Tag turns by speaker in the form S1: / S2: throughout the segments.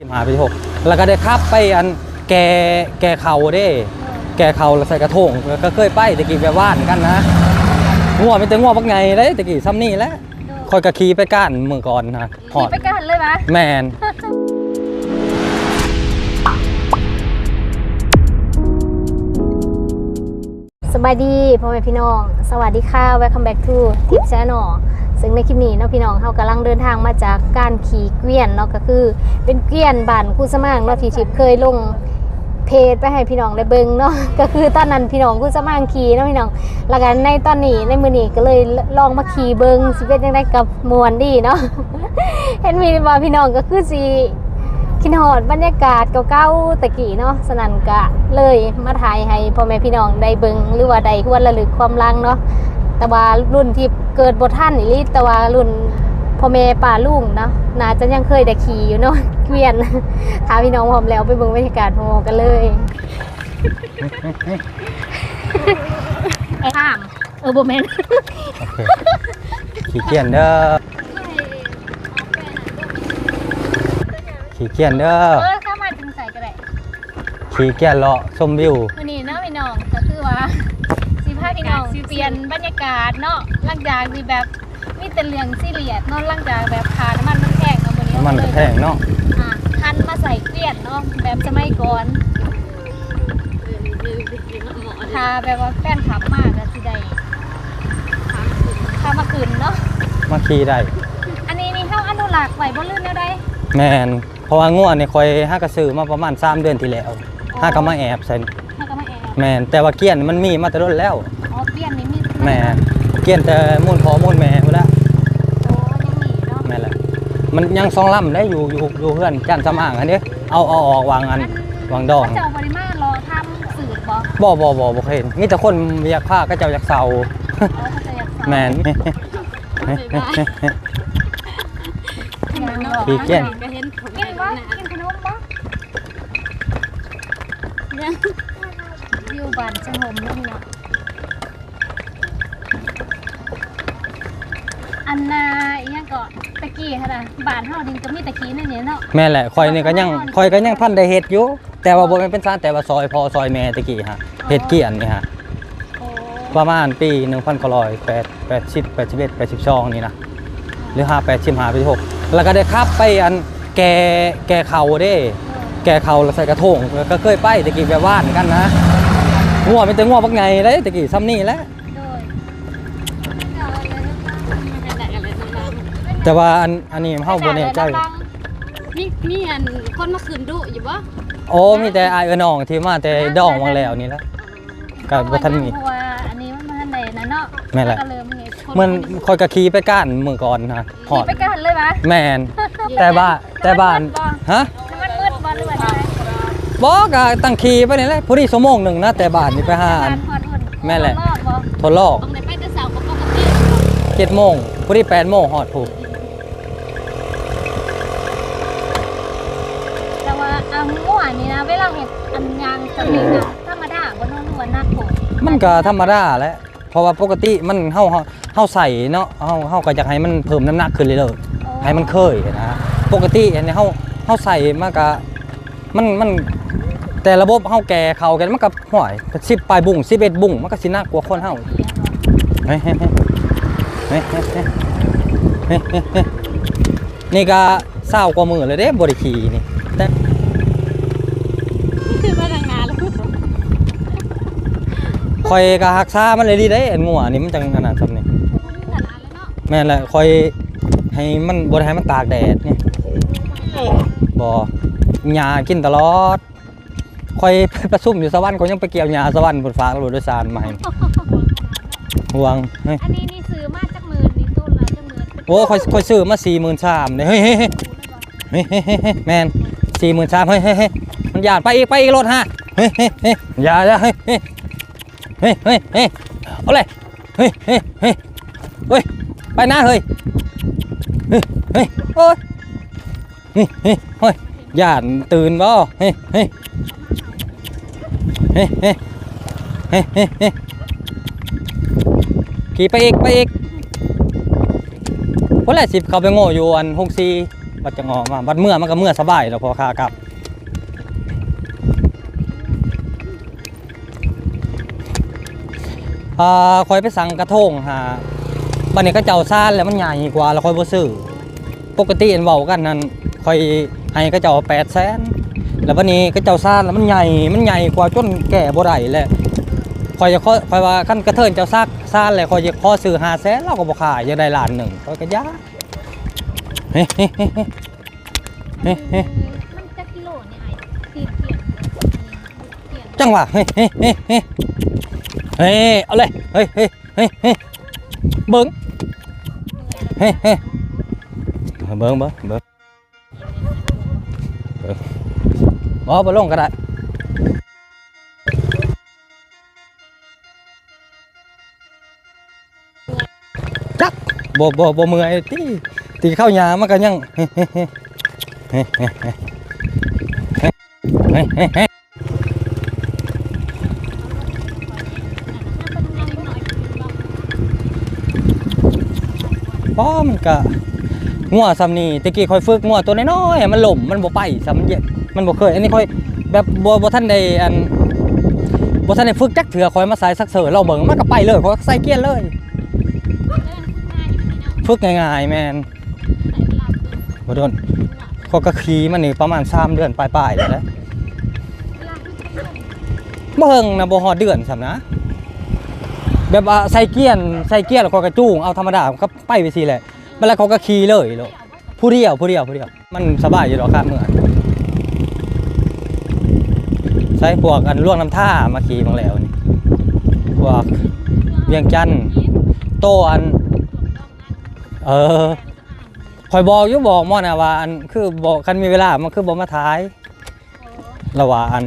S1: สิบห้าปีหกแล้วก็ได้ขับไปอันแกแกเขาเด้ แกเขาแล้วใส่กระทงแล้วก็เคยไปตะกี้ไปว่านกันนะงัวไม่แต่งัวบักไงเลยตะกี้ซ้ำนี่แหละคอยกะขี่ไปก้านมือก่อนนะหอ
S2: ขี่
S1: ด
S2: ไปกันเลยมะ
S1: แมน
S2: สบายดีพ่อแม่พี่น้อง สวัสดีค่ะ welcome back to Tip Channel ซึ่งในคลิปนี้เนาะพี่น้องเขากำลังเดินทางมาจากการขี่เกวียนเนาะก็คือ เป็นเกวียนบ้านคู่สมางเนาะที่ทิพย์เคยลงเพจไปให้พี่น้องได้เบิ่งเนาะก็คือตอนนั้นพี่น้องคู่สมางขี่เนาะพี่น้องแล้วกันในตอนนี้ในมือนี้ก็เลยลองมาขี่เบิ่งสิเป็นยังไงกับมวนดีเนาะเห็นมีว่าพี่น้องก็คือสิคิดฮอดบรรยากาศเก่าๆตะกี้เนาะสนันกะเลยมาถ่ายให้พ่อแม่พี่น้องได้เบิงหรือว่าได้หวนระลึกความลังเนาะแต่ว่ารุ่นที่ เกิดบ่ทันอีหลีแต่ว่ารุ่นพ่อแม่ป้าลุงเนาะน่าจะยังเคยได้ขี่อยู่เนาะเกวียนถ้าพี่น้องพร้อมแล้วไปเบิ่งบรรยากาศพร้อมกันเลยข้ามเออบ่แม่น
S1: โอเคขี่เกียนเด้อขี่เกียนเด้อ
S2: เออเข้ามาจึงใส่ก็ได้
S1: ขี่เกียนเลาะชมวิว
S2: วันนี้เนาะพี่น้องก็คือว่าสิ พาพี่น้องเปลี่ยนบรรยากาศเนาะหลังจากที่แบบมีแต่เรื่องซีเรียสเนาะหลังจากแบบขาน้ำมันมันแพงเนาะวันนี้
S1: น้ำมันกระแพงเนาะ
S2: อะหันมาใส่เกลียนเนาะแบบสมัยก่อนถ้าแบบว่าแฟนขับมากก็สิได้พามาคืนเนาะ
S1: มาขี่ได้
S2: อันนี้นี่เฮาอนุรักษ์ไว้บ่ลืมแนวใด
S1: แมนเพราะว่างัวนี่คอยห้ากระสือมาประมาณ3เดือนที่แล้วห้าก็มาแอบใส่
S2: เฮาก็มาแอบ
S1: แมนแต่ว่าเกียนมันมีมาแต่รุ่นแล้ว แม่เกียนแต่มูลพอมูลแม่หมดแล้ว
S2: โอ้ยังมีเนาะ
S1: แม่นแหละมันยังสองลำได้อยู่อยู่อยู่เพื่อนจันสมางอันนี้เอาเอาออกวางอันวางดอง
S2: เขาจะเอาบริมารอทำสืบบ่
S1: บ่บ่บ่บ่เคยเห็นมีแต่คนอยากฆ่าก็เจ้าอยากเศร้า
S2: เขาจะอยากสอน
S1: แมนขี่เกียน
S3: ก็เห็นผม
S2: กินบ่กินขนมบ่อยู่บ้านสงบเนาะพี่เนาะ ก็ตะกี้หั่นน่ะบ้านเฮานี่ก็มีตะกี้นั่นนี่เนาะ
S1: แม่นแหละคอยนี่ก็ยังคอยก็ยังท่านได้เฮ็ดอยู่ แต่ว่าบ่แม่นเป็นซานแต่ว่าซอยพอซอยแม่ตะกี้ฮะเฮ็ดเกียนนี่ฮะ
S2: โอ้
S1: ประมาณปี1980 81 82นี่นะหรือ5 8 5 86แล้วก็ได้ขับไปอันแกแกเขาเด้ แกเขาแล้วใส่กระทงแล้วก็เคยไปตะกี้ไปว่านกันนะงัวไม่แต่งัวบักไงเลยตะกี้ซ้ำนี่แหละ แต่ว่าอันอันนี้เฮาบ่แน่ใจ
S3: มีมีอันคนมาคืนดุอยู่บ่
S1: โอ้มีแต่อายเอ้อน้องที่มาแต่ดองมาแล้วนี่แหละก็บ่ทันมี
S2: เพราะว่าอันนี้มันบ่ทันได้นะเนาะ
S1: แม่นแหละ
S2: ก็เริ่มไงค
S1: มันคอยกะขี่ไปก้านมือก่อนนะหอ
S2: ขี่
S1: ด
S2: ไปกันเลยมะ
S1: แมนแต่บ้านแต่บ้านฮะ
S2: น้ำมันมืดบ่หรือว่าจังได
S1: บ่ก็ตั้งขี่ไปนี่แหละพอดีชั่วโมงหนึงนะแต่บ้านนี่ไปหาอัน
S2: ฮอดหุ่น
S1: แม่นแหละ
S2: รอบบ่
S1: ทดลอก
S3: ตรงไหนไปแต่เสาร์ก็ปกติ
S1: 7โมงพอดี8โมงฮอดผูก
S2: อ่ามั่วนี่นะเวลาเห็ดอันยางสมิงอะธรรมดาบนนนวลน่าโกร
S1: มันก็ธรรมดาแล้วเพราะว่าปกติมันเฮาเฮาาใส่เนาะเฮาเฮาก็อยากให้มันเพิ่มน้ำหนักขึ้นเรื่อยๆให้มันเคยนะปกติอันนี้เฮาเฮาใส่มากกะมันมันแต่ระบบเฮาแก่เขาแก่มันก็ห่วยสิบปลายบุ่งสิบเอ็ดบุ่งมันก็สิน่ากลัวคนเฮาเฮ้ยเฮ้ยเฮ้ยเฮ้ยนี่ก็เศร้ากว่ามือเลยเด้บริขีนี่
S3: คอ
S1: ยก็หักษามันเลยดีได้อันงัวนี่มันจังขนาดซำนี่
S3: ขนาดแล้วเนาะ
S1: แม่นแหละคอยให้มันบ่ได้ให้มันตากแดดนี่บ่หญ้ากินตลอดคอยไปประชุมอยู่สวรรค์ก็ยังไปเกี่ยวหญ้าสวรรค์บนฟ้ากรถโดยสารมาให้ห่วงเฮ้ย
S2: อันนี้นี่ซื้อมาจากหมื่นนี่ต้นละจากหมื่นเป็น
S1: โอ้คอยคอยซื้อมา43,000เด้เฮ้ยเฮ้ยเฮ้ยเฮ้ยเฮ้ยเฮ้ยเฮ้ยแม่น43,000เฮ้ยเฮ้ยเฮ้ยมันหยาดไปอีกไปอีกรถฮะเฮ้ยเฮ้ยเฮ้ยอย่าอย่าเฮ้ย เฮ้ยเฮ้ยเฮ้ยเอาเลยเฮ้ยเฮ้ยเฮ้ยเฮ้ยไปนะเฮ้ยเฮ้ยเฮ้ยโอ้ยเฮ้ยเฮ้ยเฮ้ยหยาดตื่นบ่เฮ้ยเฮ้ยเฮ้ยเฮ้ยเฮ้ยเฮ้ยเฮ้ขี่ไปอีกไปอีกคนแรกสิเขาไปโง่อยู่อันหกซีบัดจะงอมาบัดเมื่อมันก็เมื่อสบายแล้วพอคากลับ อ่าคอยไปสั่งกระทงหาบันนี้ก็เจ้าซ่านแล้วมันใหญ่กว่าแล้วคอยบ่ซื้อปกติเห็นเว้ากันนั้นคอยให้ก็เจ้าแปดแสนแล้วบันนี้ก็เจ้าซ่านแล้วมันใหญ่มันใหญ่กว่าจนแก่บ่ได้แหละคอยจะขอคอยว่าคันกระเทินเจ้าซักซ่านแล้วคอยจะขอซื้อ5แสนเราก็บ่ขายอยากได้ล้านหนึ่งคอยก็ยาเฮ้เฮ้เฮ้เฮ้เฮ้
S3: มันจะกิโลเนี่ยไอ้ตีเปลี่ยนเปลี่ยน
S1: จังหวะเฮ้เฮ้เฮ้ เฮ้ยเอาเลยเฮ้ยเฮ้ยเฮ้ยเฮ้เบิ้งเฮ้ยเฮ้ยเบิ้งเบิ้งเบิ้งบ่ไปลงก็ได้จักบ่บ่บ่มือไอ้ตีตีเข้าหยามันก็ยังเฮ้เฮ้เฮ้เฮ้เฮ้เฮ้ ป้อมันก็งัวซ้ำนี่ตะกี้ค่อยฝึกงัวตัวน้อยๆมันหล่มมันบ่ไปซ้ำมันเย็นมันบ่เคย อันนี้ค่อยแบบบ่บ่ทันได้อันบ่ทันได้ฝึกจักเถื่อค่อยมาใส่สักเสือเราเบิ่งมันก็ไปเลยค่อยใส่เกียร์เลยฝึกง่ายๆแมนบ่โดนก็ก็ขี่มันนี่ประมาณ3เดือนปลายๆแล้วนะบ่เฮิงนะบ่ฮอดเดือนซ้ำนะ แบบว่าใส่เกียร์ใส่เกียร์แล้วก็กระจูงเอาธรรมดาก็ไปไปสิแหละมันแล้วเขาก็ขี่เลยโลดผู้เดียวผู้เดียวผู้เดียวมันสบายอยู่ดอกครับเมื่อใช้พวกอันล่วงน้ำท่ามาขี่บางแล้วนี่พวกเวียงจันโตอัน เออคอยบอกอยู่บอกมอนะว่าอันคือบอกคันมีเวลามันคือบอกมาท้ายระหว่าอัน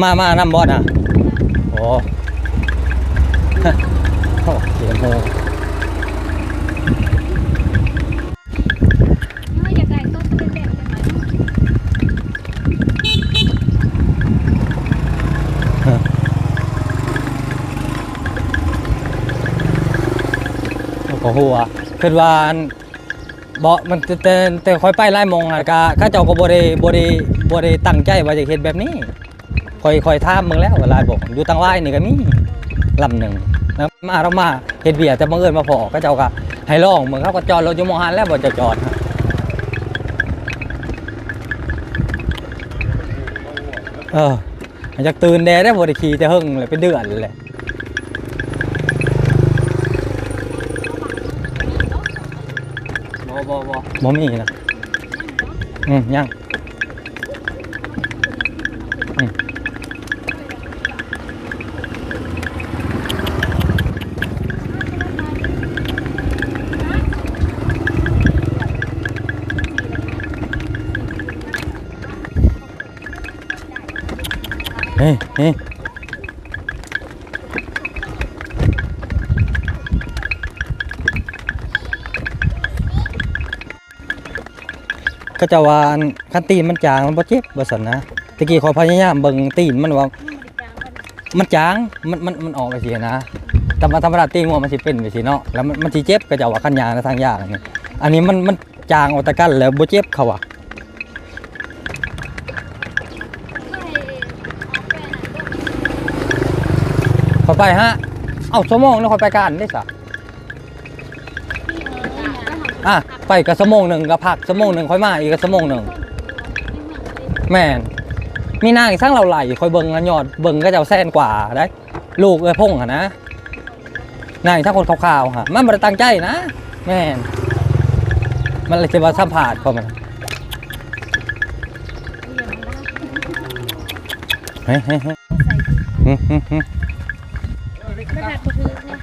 S3: มันได้ต้องมาหลบ
S1: มามานำบอสอะโอ้โอ้เสียงโห
S3: ไม่อยากได้ต้นเป็นเด็กเป็นไหม
S1: ก็หัวคือว่าอันบ่มันแต่แต่แต่คอยไปไล่มองอะก็เข้าเจ้าก็บ่ได้บ่ได้บ่ได้ตั้งใจว่าจะเฮ็ดแบบนี้ คอยคอยถามมึงแล้วเวลาบอกอยู่ตังไว้นี่ก็มีลำหนึ่งแล้วมาเรามาเฮ็ดเบียร์แต่บังเอิญมาพอก็เจ้าก็ให้ลองมึงเขาก็จอดรถอยู่หมองหันแล้วบ่จะจอดฮะเอออยากตื่นแดดได้บ่ได้ขี่แต่หึงเลยเป็นเดือนเลย
S4: บ่บ่บ่
S1: บ่มีนะอืมยัง ฮ้ยเฮ้ยก็จะวาอันคันตีนมันจางมันบ่เจ็บบ่ซั่นนะตะกี้ขอพยายามเบิ่งตีนมันว่ามันจางมันมันมันออกไปสินะแต่มาธรรมดาตีงัวมันสิเป็นไปสิเนาะแล้วมันมันสิเจ็บก็จะว่าขันยางนะทางยางนี่อันนี้มันมันจางออกตะกันแล้วบ่เจ็บเขาอะ ขอไปฮะ เอ้าสมองนึงขอยไปกันได้ซะอะไปกับสมองหนึ่งกับพักสมองหนึ่งค่อยมาอีกกับสมองหนึ่งแม่นมีนางอีกสร้างเราไหลคอยเบิ่งอันยอดเบิ่งก็จะเอาแซนกว่าได้ลูกเอ้ยพงอะนะนางอีกทั้งคนขาวๆฮะมันบ่ได้ตั้งใจนะ แม่นมันเลยจะมาสัมผัสพอมันเฮ้ยเฮ้ยเฮ้ย หึหึหึ
S3: ไม่หักก็คือเนี่ย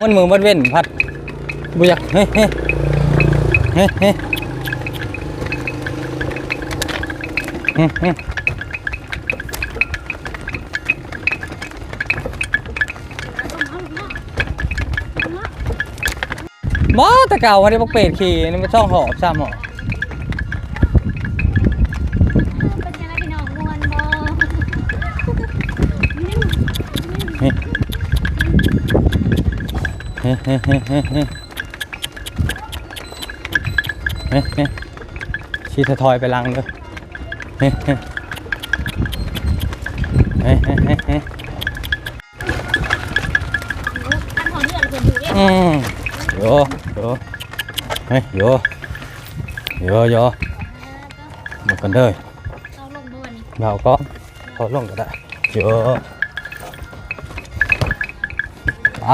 S1: มันมือมันเว้นพัดบุยากเฮ้ยเฮ้ยเฮ้ยเฮ้ยหึหึบ่แต่เก่าวันนี้บักเป็ดขี่นี่มันช่องหอบซ้ำหอบ ชีทะทอยไปลังเด้อเฮ้เฮ้เฮ้เฮ้เฮ้เฮ้
S2: อันของเดือนเพิ่นอยู่เด้
S1: อืมโยโยเฮ้ยโยโยโยมากันเด้อ
S2: เอาลงด้วยนี่
S1: เราก็เขาลงก็ได้โยไป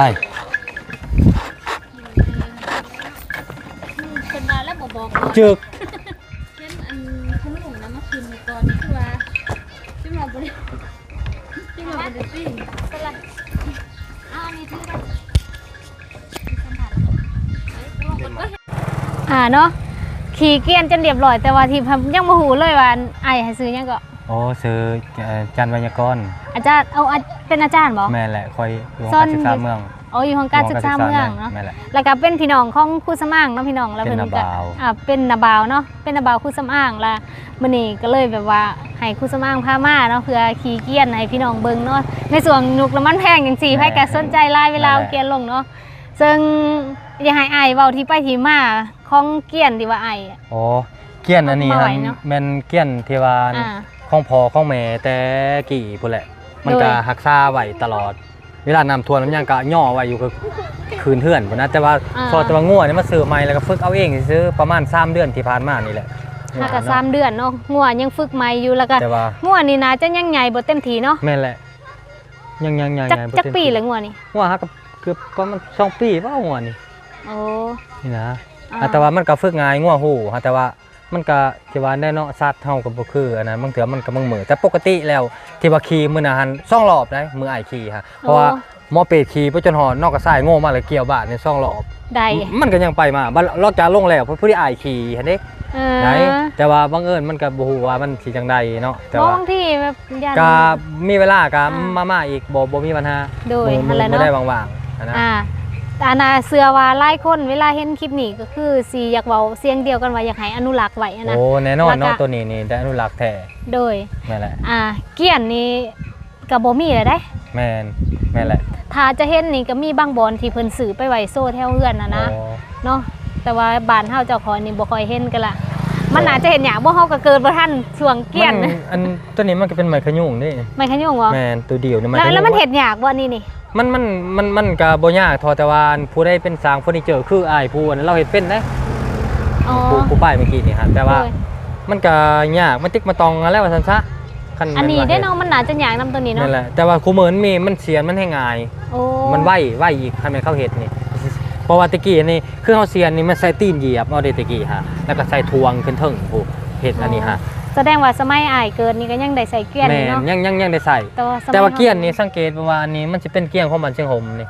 S1: จึก
S2: เช่นอันขนมนะมาคืนก่อนคือว่าที่มาบ่ได้ที่มาบ่ได้ปิ้งเป็นไรอ้าวนี่ถือได้อ่าเนาะขี่เกวียนจนเรียบร้อยแต่ว่าที่ยังบ่ฮู้เลยว่าไอ้ให้ซื้อหยังก็
S1: โอ้ซื้อเอ่อจันทร์วยากร
S2: อาจารย์เอาอาเป็นอาจารย์บ่
S1: แม่แหละคอยอยู่
S2: ซ่
S1: ข
S2: อ
S1: อนงการศึกษาเมือง
S2: อ๋ออยู่ของการศึกษาเมืองเนาะ
S1: แม่แหละ
S2: แล้วก็เป็นพี่น้องของครูสมางเนาะพี่น้องแล้ว
S1: เป็น
S2: พิ่
S1: นาบ่าว
S2: อ่าเป็นนาบาวเนาะเป็นนาบาวครูสมางแล้วมื้อนี้ก็เลยแบบว่าให้ครูสมางพามาเนาะเพื่อขี่เกียนให้พี่น้องเบิ่งเนาะในส่วนนุกน้ำมันแพงจังซี่ไผก็สนใจหลายเวลาเอาเกียนลงเนาะซึ่งอยากให้อ้ายเว้าที่ไปที่มาของเกียนที่ว่าอ้าย
S1: โอ้เกี้ยนอันนี้
S2: มาไหว
S1: หั่น
S2: เนอะ
S1: แม่นเกี้ยนที่ว่า
S2: อ่า
S1: ของพ่อของแม่แต่กี่พุ่นแหละมันก็
S2: โดย
S1: รักษาไว้ตลอด เวลาน้ำท่วมมันยังก็ย่อไว้อยู่คือคืนเทือนพุ่นนะแต่ว่า
S2: อ่า
S1: พอแตัวางัวนี่มาซื้อใหม่แล้วก็ฝึกเอาเองซื้อประมาณ3เดือนที่ผ่านมานี่แหละ
S2: หาก็สามเดือนเนาะงัวยังฝึกใหม่อยู่แล้วก็
S1: แต่ว่า
S2: งัวนี่นะจะยังใหญ่บ่เต็มทีเนาะ
S1: แม่นแหละยังยังยัง
S2: จัก
S1: ยังบ่
S2: จัก
S1: เต็ม
S2: ปี
S1: ที่
S2: ละงัวนี่
S1: งัวฮักก็เกือบประมาณสองปีเปล่างัวนี่
S2: โอ้
S1: นี่นะ
S2: อ่า
S1: อะแต่ว่ามันก็ฝึกง่ายงัวหูฮะแต่ว่า มันก็ที่ว่าได้เนาะสัตว์เฮาก็บ่คืออันนั้นบางเทื่อมันก็มึงมือแต่ปกติแล้วที่ว่าขี่มื้อนะหันสองรอบได้มืออ้ายขี่ฮะเพราะว่าหมอเป็ดขี่ไปจนหอนนอกกระสายโง่มาเลยเกี่ยวบาดในสองรอบ
S2: ได้
S1: มันก็ยังไปมาบัดลอกจากลงแล้วผู้ที่อ้ายขี่หั่นเด้
S2: เออ
S1: ไหนแต่ว่าบังเอิญมันก็บ่ฮู้ว่ามันสิจังใดเนาะแต่
S2: เพราะ
S1: ว่า
S2: บางทีแบบยัน
S1: ก็มีเวลาก็
S2: อ่า
S1: มามาอีกบ่บ่มีปัญหา
S2: โดย
S1: มื
S2: อะไร
S1: บ่
S2: เนาะ
S1: ได้ว่างๆอะนะ
S2: อ่าแต่ อันนาเสือว่าหลายคนเวลาเห็นคลิปนี้ก็คือสีอยากเว้าเสียงเดียวกันว่าอยากให้อนุรักษ์ไว้อะนะ
S1: โอ้แน่นอน
S2: แล้ว
S1: เนาะ
S2: ก็
S1: ตัวนี้นี่ได้อนุรักษ์แท้
S2: โดย
S1: แม่นแหละ
S2: อ่า เกี้ยนนี่ก็บ่มีเลยได้
S1: แม่นแม่นแหละ
S2: ถ้าจะเห็นนี่ก็มีบางบอนที่เพิ่นซื้อไปไว้โซ่แถวเฮือนน่ะนะ
S1: โอ้
S2: เนาะแต่ว่าบ้านเฮาเจ้าของนี่บ่ค่อยเห็นกันละ มันอาจจะเห็นหยังบ่เฮาก็เกิดบ่ทันช่วงเกี้ยน
S1: มัอันตัวนี้มันก็เป็นไม้ขยุงนี่
S2: ไม่ขยุ่งบ่
S1: แม่นตัวเดียวนี่ไม้
S2: แล้ว
S1: ขยุง
S2: แล้วมันเห็นหยากบ่นี่นี่
S1: มันมันมันมันก็บ่ยากเทอแต่ว่าผู้ใดเป็นสร้างเฟอร์นิเจอร์คืออ้ายผู้อันนั้นเราเฮ็ดเป็นนะ
S2: อ๋อ
S1: ผู้ผู้ป้ายเมื่อกี้นี่ฮะแต่ว่า
S2: โดย
S1: มันก็ยากมันติ๊กมาตองกันแล้วว่าซั่นซะคัน
S2: อันนี้
S1: แม่ว่า
S2: ได้
S1: ฮ็
S2: เนาะมันน่าจะหยากนํตัวนี้เนาะ
S1: นั่นแหละแต่ว่าคูเหมือนมีมันเสียนมันให้ง่าย
S2: โอ้
S1: มันไวไวอีกคันแม่นเข้าเฮ็ดนี่ เพราะว่าตะกี้นี่คือเฮาเสียนนี่มันใส่ตีนเหยียบเอาเด้ตะกี้ฮะแล้วก็ใส่ทวงขึ้นเทิงผู้เฮ็ดอันนี้ฮะ
S2: แสดงว่าสมัยอ้ายเกิดนี่ก็ยังได้ใส่เกี้ยน
S1: แม่
S2: อยู่
S1: น
S2: เนาะ
S1: ยังยังยังได้ใส่
S2: แต่ว่าสมัย
S1: แต่ว่าเกี้ยนนี่
S2: ฮา
S1: สังเกตว่าอันนี้มันจะเป็นเกี้ยนของมันเชียงหมนี่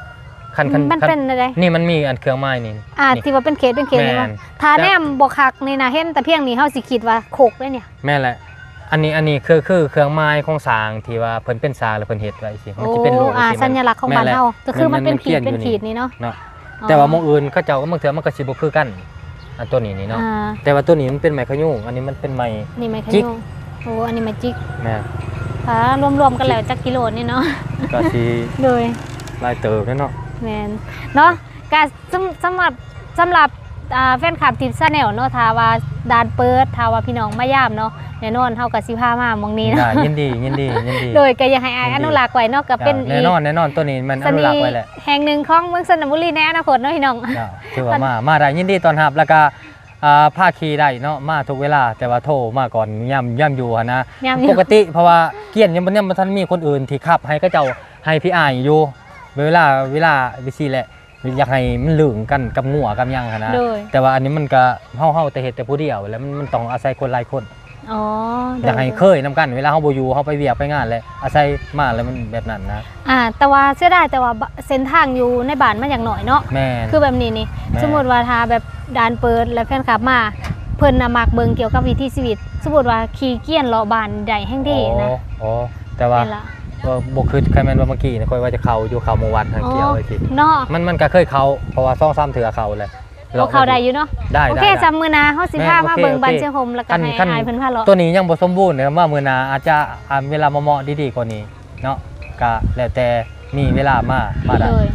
S1: คันคัน
S2: มัน
S1: คัน
S2: เป็นอะไร
S1: นี่มันมีอันเครื่องไม้นี่
S2: อ่า
S1: นี่
S2: ที่ว่าเป็นเขตเป็นเขตนี่
S1: แม่
S2: ว่านถ้าแนมบ่คักนี่นะเห็นแต่เพียงนี้เฮาสิคิดว่าโคกเลยเนี่ย
S1: แม่นแหละอันนี้อันนี้คือคือเครื่องไม้ของสร้างที่ว่าเพิ่นเป็นสร้างแล้วเพิ่นเฮ็ดไว้สิมัน
S2: โอ้
S1: จะเป็นโล
S2: อ่า
S1: สิ
S2: สัญลักษณ์ของบ้านเฮาก็คือมันเป็นขีดเป็นขีดนี่เนาะ
S1: เนาะ แต่ว่าหมองอื่นเขาเจ้าก็บางเทื่อมันก็สิบ่คือกันอันตัวนี้นี่เนาะ
S2: อ่า
S1: แต่ว่าตัวนี้มันเป็นไม้ขยุงอันนี้มันเป็นไม้
S2: นี่ไม้ข
S1: จิก
S2: ยุงโอ้อันนี้ไม้จิก
S1: แม่
S2: ถ้ารวมๆกันแล้วจักกิโลนี่เนาะ
S1: ก็สิ
S2: โดย
S1: หลายเติบแล้วเนาะ
S2: แมนเนาะกาสำสำหรับสำหรับอ่าแฟนคลับทีมซาแนลเนาะถ้าว่าดานเปิดถ้าว่าพี่น้องมายามเนาะ แน่นอนเฮากับสิพามาหมองนี้
S1: ได้
S2: เนาะ
S1: ยินดียินดียินดี
S2: โดยก็อยากให้อาย
S1: ยิ
S2: อน
S1: ดี
S2: นุรักษ์ไว้เนาะก็เป็น
S1: แน่
S2: อีก
S1: นอนแน่นอนตัวนี้มันอ
S2: ส
S1: นุ
S2: นี
S1: รักษ์ไว้แหละ
S2: แห่งหนึ่งของเมืองสระบุรีในอนาคตเนาะพี่น้อง
S1: เจ้าคือว่ามามาได้ยินดีตอนรับแล้วก็อ่าภาคีได้เนาะมาทุกเวลาแต่ว่าโทรมาก่อนย่ำย่ำอยู่หั้นนะ
S2: ย่ำอยู่
S1: ปกติเพราะว่าเกี้ยนยังบ่ยังบ่ทันมีคนอื่นที่ขับให้ก็เจ้าให้พี่อายอยู่เวลาเวลาวิซีแหละอยากให้มันลึงกันกับงัวกับหยังหั้นนะ
S2: โดย
S1: แต่ว่าอันนี้มันก็เฮาเฮาแต่เฮ็ดแต่ผู้เดียวแล้วมันมันต้องอาศัยคนหลายคน
S2: อ๋อ
S1: อยากให้เคยนํกันเวลาเฮาบ่อยู่เฮาไปเวียกไปงานแหละอาศัยมาแล้วมันแบบนั้นนะ
S2: อ่าแต่ว่าเสียดายแต่ว่าเส้นทางอยู่ในบ้านมันอย่างหน่อยเนาะ
S1: แม่น
S2: คือแบบนี้นี่
S1: แม่
S2: สมมติว่าถ้าแบบดานเปิดแล้วแฟนคลับมาเพิ่นน่ะมักเบิ่งเกี่ยวกับวิถีชีวิต สมมติว่าขี่เกี้ยนเลาะบ้านใดแห่งดีนะ
S1: อ๋ออ๋อแต่ว่า
S2: นี่ล่ะ
S1: ว่าบ่คือใครแม่นว่าเมื่อกี้นะค่อยว่าจะเข้าอยู่เข้าเมื่อวันทางเกี่ยวไอ้สิ
S2: เนาะ
S1: มันมันก็เคยเข้าเพราะว่าซ่องซ้ำเถื่อเข้าเลย ล
S2: พวกเขาได้อยู่เนาะ
S1: ได้
S2: โอ
S1: ได้
S2: เค
S1: ได้
S2: จำมือนาเฮาสิพา
S1: แม่น
S2: มา
S1: โอเค
S2: เบิ่ง
S1: โอเค
S2: บันเชียงโฮมแล้วก็
S1: คัน
S2: ให้
S1: คัน
S2: อายเพิ่นพาเลาะ
S1: ตัวนี้ยังบ่สมบูรณ์นะครับว่ามือหนาอาจจะอ่าเวลามาเหมาะดีๆกว่านี้เนาะก็แล้วแต่มีเวลามามาได้
S2: โดย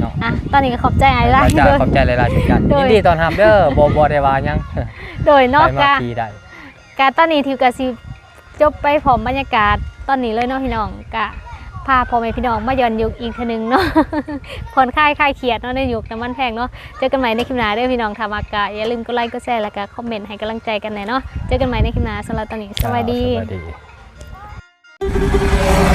S1: เนาะ
S2: อะตอนนี้ก็ขอบใจอายหลาย
S1: จะ
S2: เด้อ
S1: ขอบใจหลายๆเช่นกัน
S2: โดย
S1: ยินดีต้อนรับเด้อบ่บ่ได้ว่าหยัง
S2: โดยเนอก
S1: ไปมา
S2: จาก
S1: ทีได้
S2: กาตอนนี้ทิวกะสิจบไปพร้อมบรรยากาศตอนนี้เลยเนาะพี่น้องกะ พาพ่อแม่พี่น้องมาย้อนยุคอีกทีนึงเนาะผ่อนคลายคลายเครียดเนาะในยุคน้ำมันแพงเนาะเจอกันใหม่ในคลิปหน้าเด้อพี่น้องทำอากาศอย่าลืมกดไลค์กดแชร์แล้วก็คอมเมนต์ให้กำลังใจกันหน่อยเนาะเจอกันใหม่ในคลิปหน้าสำหรับตอนนี้สวัสดี
S1: สวัสดี